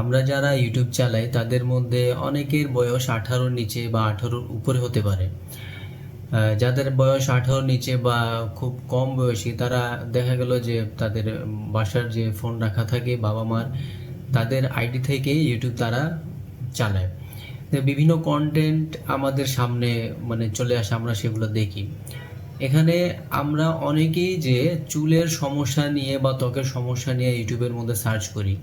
আমরা যারা ইউটিউব চালাই, তাদের মধ্যে অনেকের বয়স আঠারোর নিচে বা আঠারোর উপরে হতে পারে। যাদের বয়স আঠারোর নিচে বা খুব কম বয়সী, তারা দেখা গেল যে তাদের বাসার যে ফোন রাখা থাকে বাবা মার, তাদের আইডি থেকে ইউটিউব তারা চালায়। বিভিন্ন কন্টেন্ট আমাদের সামনে মানে চলে আসে, আমরা সেগুলো দেখি। এখানে আমরা অনেকেই যে চুলের সমস্যা নিয়ে বা ত্বকের সমস্যা নিয়ে ইউটিউবের মধ্যে সার্চ করি।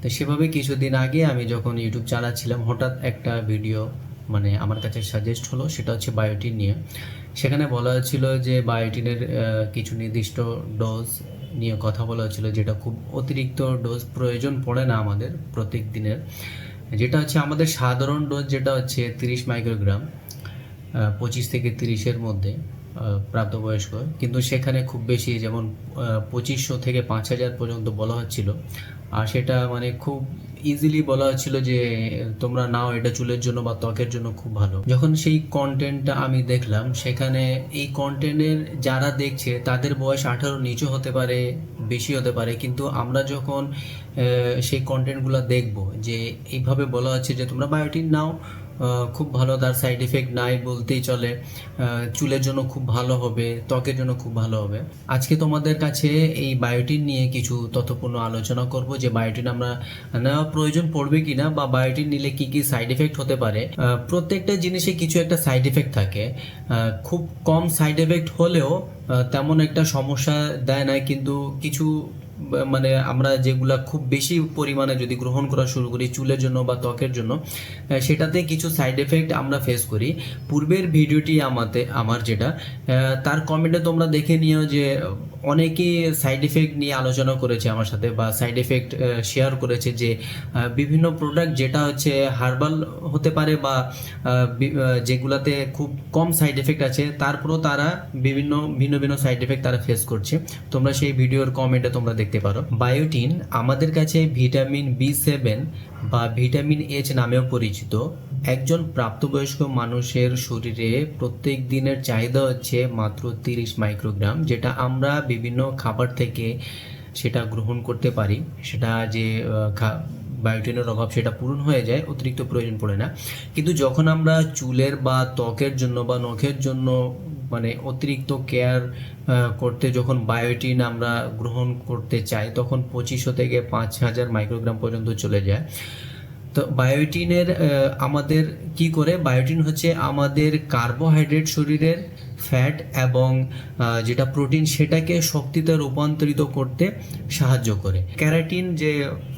তো সেভাবে কিছুদিন আগে আমি যখন ইউটিউব চালাচ্ছিলাম, হঠাৎ একটা ভিডিও মানে আমার কাছে সাজেস্ট হলো, সেটা হচ্ছে বায়োটিন নিয়ে। সেখানে বলা হয়েছিল যে বায়োটিনের কিছু নির্দিষ্ট ডোজ নিয়ে কথা বলা হচ্ছিল যেটা খুব অতিরিক্ত ডোজ প্রয়োজন পড়ে না আমাদের প্রত্যেক দিনের। যেটা হচ্ছে আমাদের সাধারণ ডোজ যেটা হচ্ছে তিরিশ মাইক্রোগ্রাম পঁচিশ থেকে তিরিশের মধ্যে। প্রাপ্তবয়স্ক। কিন্তু সেখানে খুব বেশি যেমন পঁচিশশো থেকে পাঁচ হাজার পর্যন্ত বলা হচ্ছিল। আর সেটা মানে খুব ইজিলি বলা হচ্ছিল যে, তোমরা নাও এটা চুলের জন্য বা ত্বকের জন্য খুব ভালো। যখন সেই কন্টেন্টটা আমি দেখলাম, সেখানে এই কন্টেন্টের যারা দেখছে, তাদের বয়স আঠারো নিচু হতে পারে, বেশি হতে পারে। কিন্তু আমরা যখন সেই কন্টেন্টগুলো দেখব, যে এইভাবে বলা হচ্ছে যে, তোমরা বায়োটিন নাও খুব ভালো, তার সাইড এফেক্ট নাই বলতেই চলে। চুলের জন্য খুব ভালো হবে, ত্বকের জন্য খুব ভালো হবে। আজকে তোমাদের কাছে এই বায়োটিন নিয়ে কিছু তথ্যপূর্ণ আলোচনা করব, যে বায়োটিন আমরা নেওয়া প্রয়োজন পড়বে কিনা বা বায়োটিন নিলে কি কি সাইড এফেক্ট হতে পারে। প্রত্যেকটা জিনিসে কিছু একটা সাইড এফেক্ট থাকে। খুব কম সাইড এফেক্ট হলেও তেমন একটা সমস্যা দেয় না কিন্তু কিছু মানে আমরা যেগুলা খুব বেশি পরিমাণে যদি গ্রহণ করা শুরু করি চুলের জন্য বা ত্বকের জন্য সেটাতে কিছু সাইড এফেক্ট আমরা ফেস করি। পূর্বের ভিডিওটি আমাতে, আমার যেটা তার কমেন্টে তোমরা দেখে নিও যে অনেকেই সাইড এফেক্ট নিয়ে আলোচনা করেছে আমার সাথে বা সাইড এফেক্ট শেয়ার করেছে যে বিভিন্ন প্রোডাক্ট যেটা হচ্ছে হার্বাল হতে পারে বা যেগুলাতে খুব কম সাইড এফেক্ট আছে, তারপরেও তারা বিভিন্ন ভিন্ন ভিন্ন সাইড এফেক্ট তারা ফেস করছে। তোমরা সেই ভিডিওর কমেন্টে তোমরা দেখতে পারো। বায়োটিন আমাদের কাছে ভিটামিন বি সেভেন বা ভিটামিন এইচ নামেও পরিচিত। একজন প্রাপ্তবয়স্ক মানুষের শরীরে প্রত্যেক দিনের চাহিদা হচ্ছে মাত্র তিরিশ মাইক্রোগ্রাম, যেটা আমরা বিভিন্ন খাবার থেকে সেটা গ্রহণ করতে পারি। সেটা যে বায়োটিনের অভাব সেটা পূরণ হয়ে যায়, অতিরিক্ত প্রয়োজন পড়ে না। কিন্তু যখন আমরা চুলের বা ত্বকের জন্য বা নখের জন্য মানে অতিরিক্ত কেয়ার করতে যখন বায়োটিন আমরা গ্রহণ করতে চাই, তখন পঁচিশশো থেকে পাঁচ হাজার মাইক্রোগ্রাম পর্যন্ত চলে যায়। তো বায়োটিনের আমাদের কি করে? বায়োটিন হচ্ছে আমাদের কার্বোহাইড্রেট শরীরের ফ্যাট এবং যেটা প্রোটিন সেটাকে শক্তিতে রূপান্তরিত করতে সাহায্য করে। ক্যারাটিন যে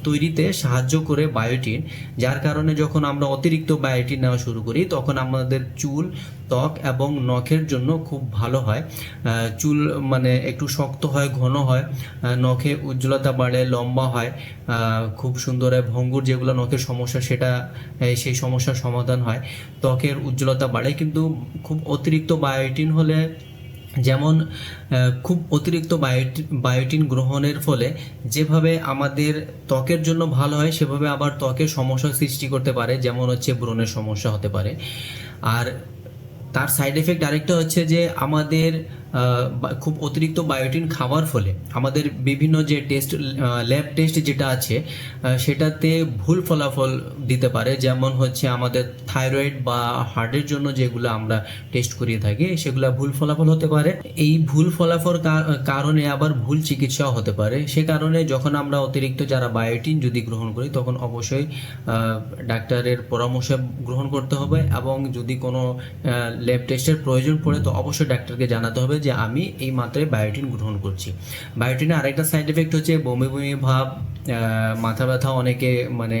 তৈরিতে সাহায্য করে বায়োটিন যার কারণে যখন আমরা অতিরিক্ত বায়োটিন নেওয়া শুরু করি, তখন আমাদের চুল, ত্বক এবং নখের জন্য খুব ভালো হয়। চুল মানে একটু শক্ত হয়, ঘন হয় নখে উজ্জ্বলতা বাড়ে, লম্বা হয় খুব সুন্দর হয়, ভঙ্গুর যেগুলো নখের সমস্যা সেটা সেই সমস্যার সমাধান হয়, ত্বকের উজ্জ্বলতা বাড়ে। কিন্তু খুব অতিরিক্ত বায়োটিন হলে যেমন খুব অতিরিক্ত বায়োটিন বায়োটিন গ্রহণের ফলে যেভাবে আমাদের ত্বকের জন্য ভালো হয়, সেভাবে আবার ত্বকের সমস্যা সৃষ্টি করতে পারে, যেমন হচ্ছে ব্রণের সমস্যা হতে পারে। আর তার সাইড এফেক্ট আরেকটা হচ্ছে যে আমাদের খুব অতিরিক্ত বায়োটিন খাওয়ার ফলে আমাদের বিভিন্ন যে টেস্ট ল্যাব টেস্ট যেটা আছে সেটাতে ভুল ফলাফল দিতে পারে। যেমন হচ্ছে আমাদের থাইরয়েড বা হার্টের জন্য যেগুলো আমরা টেস্ট করিয়ে থাকি, সেগুলো ভুল ফলাফল হতে পারে। এই ভুল ফলাফল কারণে আবার ভুল চিকিৎসাও হতে পারে। সে কারণে যখন আমরা অতিরিক্ত যারা বায়োটিন যদি গ্রহণ করি, তখন অবশ্যই ডাক্তারের পরামর্শ গ্রহণ করতে হবে এবং যদি কোনো ল্যাব টেস্টের প্রয়োজন পড়ে, তো অবশ্যই ডাক্তারকে জানাতে হবে যে আমি এই মাত্রায় বায়োটিন গ্রহণ করছি। বায়োটিনের আরেকটা সাইড এফেক্ট হচ্ছে বমি বমি ভাব মাথা ব্যথা অনেকে মানে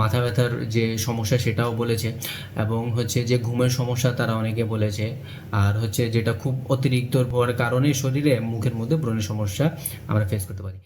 মাথা ব্যথার যে সমস্যা সেটাও বলেছে এবং হচ্ছে যে ঘুমের সমস্যা তারা অনেকে বলেছে। আর হচ্ছে যেটা খুব অতিরিক্ত হওয়ার কারণে শরীরে মুখের মধ্যে ব্রণের সমস্যা আমরা ফেস করতে পারি।